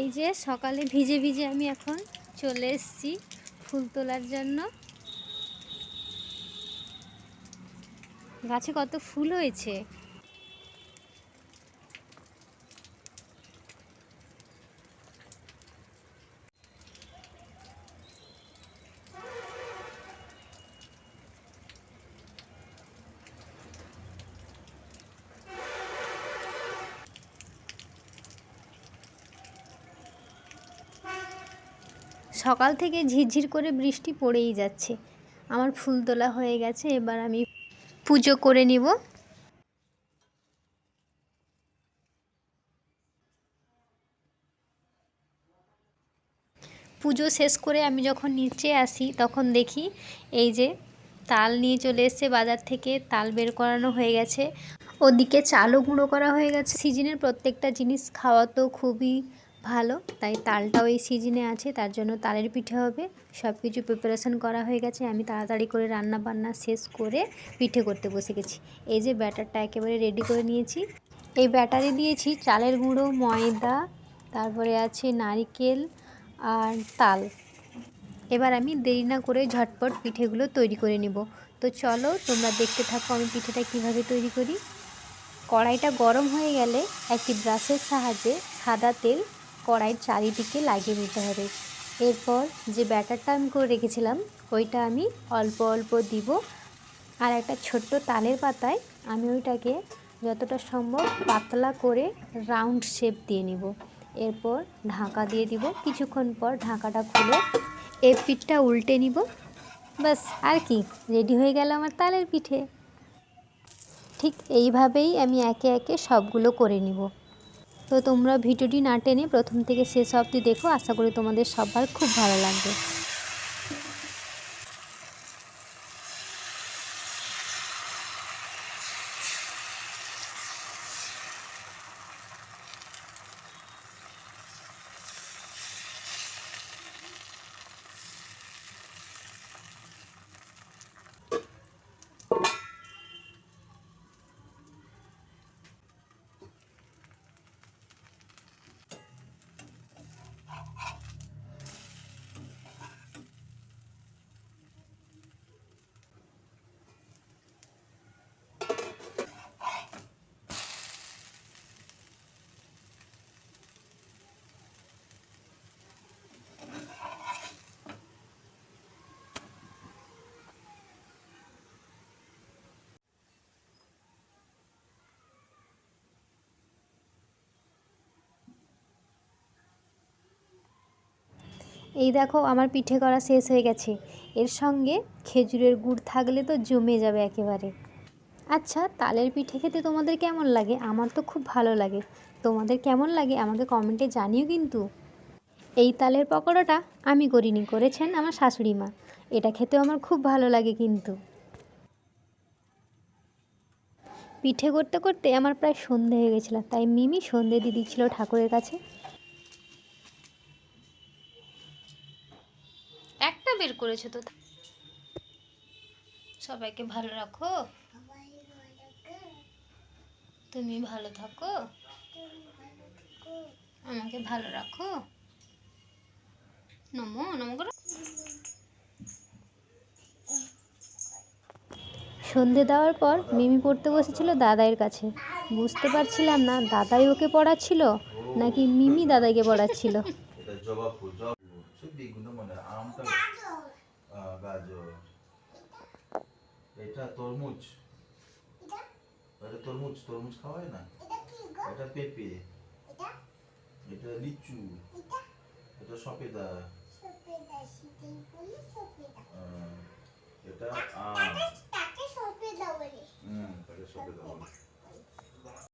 এই যে সকালে ভিজে ভিজে আমি এখন চলে এসছি ফুল তোলার জন্য। গাছে কত ফুল হয়েছে? সকাল থেকে ঝিরঝির করে বৃষ্টি পড়েই যাচ্ছে। আমার ফুল তোলা হয়ে গেছে, এবার আমি পুজো করে নিব। পুজো শেষ করে আমি যখন নিচে আসি, তখন দেখি এই যে তাল নিয়ে চলে এসছে বাজার থেকে, তাল বের করানো হয়ে গেছে। ওদিকে চালও গুঁড়ো করা হয়ে গেছে। সিজনের প্রত্যেকটা জিনিস খাওয়া তো খুবই ভালো, তাই তালটাও এই সিজনে আছে, তার জন্য তালের পিঠে হবে। সব কিছু প্রিপারেশন করা হয়ে গেছে, আমি তাড়াতাড়ি করে রান্না বান্না শেষ করে পিঠে করতে বসে গেছি। এই যে ব্যাটারটা একেবারে রেডি করে নিয়েছি। এই ব্যাটারে দিয়েছি চালের গুঁড়ো, ময়দা, তারপরে আছে নারিকেল আর তাল। এবার আমি দেরি না করে ঝটপট পিঠেগুলো তৈরি করে নেব। তো চলো, তোমরা দেখতে থাকো আমি পিঠেটা কীভাবে তৈরি করি। কড়াইটা গরম হয়ে গেলে একটি ব্রাশের সাহায্যে সাদা তেল কড়াইয়ের চারিদিকে লাগিয়ে নিতে হবে। এরপর যে ব্যাটারটা আমি করে রেখেছিলাম, ওইটা আমি অল্প অল্প দিব। আর একটা ছোট্ট তালের পাতায় আমি ওইটাকে যতটা সম্ভব পাতলা করে রাউন্ড শেপ দিয়ে নিব। এরপর ঢাকা দিয়ে দিব। কিছুক্ষণ পর ঢাকাটা খুলে এই পিঠটা উল্টে নিব। বাস আর কি, রেডি হয়ে গেল আমার তালের পিঠে। ঠিক এইভাবেই আমি একে একে সবগুলো করে নিব। তো তোমরা ভিডিওটি না টেনে প্রথম থেকে শেষ অবধি দেখো। আশা করি তোমাদের সবার খুব ভালো লাগবে। এই দেখো আমার পিঠে করা শেষ হয়ে গেছে। এর সঙ্গে খেজুরের গুড় থাকলে তো জমে যাবে একেবারে। আচ্ছা তালের পিঠে খেতে তোমাদের কেমন লাগে? আমার তো খুব ভালো লাগে। তোমাদের কেমন লাগে? আমাকে কমেন্টে জানিও কিন্তু। এই তালের পকোড়াটা আমি করিনি, করেছেন আমার শাশুড়ি মা। এটা খেতেও আমার খুব ভালো লাগে কিন্তু। পিঠে করতে করতে আমার প্রায় সন্ধে হয়ে গেছিল, তাই মিমি সন্ধে দিয়ে দিচ্ছিল ঠাকুরের কাছে একটা বের করেছ তো। সবাইকে ভালো রাখো। তুমি ভালো থাকো। আমাকে ভালো রাখো। নমো নমো করো। সন্ধে দেওয়ার পর মিমি পড়তে বসেছিল দাদাইয়ের কাছে। বুঝতে পারছিলাম না দাদাই ওকে পড়াচ্ছিল নাকি মিমি দাদাইকে পড়াচ্ছিল? এটা সত্যি কিন্তু মানে আমটা গাজর। এটা তরমুজ। এটা? তরমুজ তরমুজ খাওয়া হয় না? এটা পেঁপে। এটা? লিচু। এটা? সপেদা এটা আম। হুম তাকে সপেদা বলে।